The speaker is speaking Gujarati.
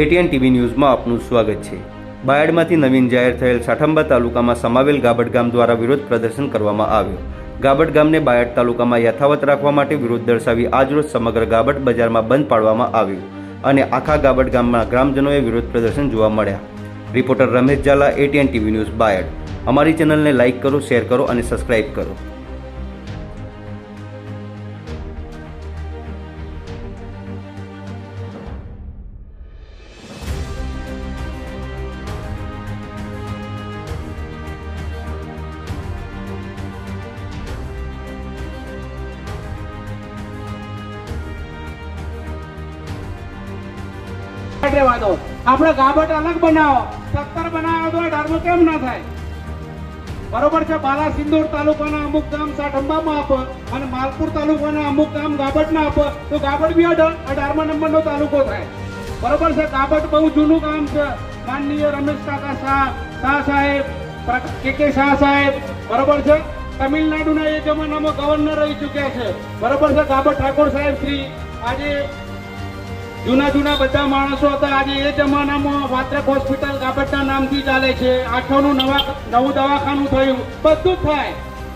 એટીએન ટીવી ન્યૂઝમાં આપનું સ્વાગત છે. બાયડમાંથી નવીન જાહેર થયેલ સાઠંબા તાલુકામાં સમાવેલ ગાબડ ગામ દ્વારા વિરોધ પ્રદર્શન કરવામાં આવ્યું. ગાબડ ગામને બાયડ તાલુકામાં યથાવત રાખવા માટે વિરોધ દર્શાવી આજરોજ સમગ્ર ગાબડ બજારમાં બંધ પાડવામાં આવ્યું અને આખા ગાબડ ગામના ગ્રામજનોએ વિરોધ પ્રદર્શન જોવા મળ્યા. Reporter Ramesh Zala, ATN TV news, Bayad. અમારી ચેનલને લાઇક કરો, શેર કરો અને સબસ્ક્રાઇબ કરો. રહેવા આપણે ગાબટ અલગ બનાવો. સત્તર બનાવો તો ધર્મ કેમ ના થાય? બરોબર છે બાલા સિંદૂર તાલુકાના અમુક ગામ સાઠંબામાં આપો અને માલપુર તાલુકાના અમુક ગામ ગાબટના આપો. તો ગાબટ બી અઢાર અઢારમા નંબરનો તાલુકો થાય. બરોબર છે, ગાબટ બહુ જૂનું ગામ છે. માનનીય રમેશ કાકા શાહ શાહ સાહેબ કે કે શાહ સાહેબ, બરોબર છે? તમિલનાડુના એ જમાનામાં ગવર્નર રહી ચૂક્યા છે. બરોબર છે, ગાબટ ઠાકોર સાહેબ શ્રી. આજે જૂના જૂના બધા માણસો હતા. આજે એ જમાનામાં વાત્રક હોસ્પિટલ કાપડના નામથી ચાલે છે. આઠોનું નવા નવું દવાખાનું થયું. બધું થાય.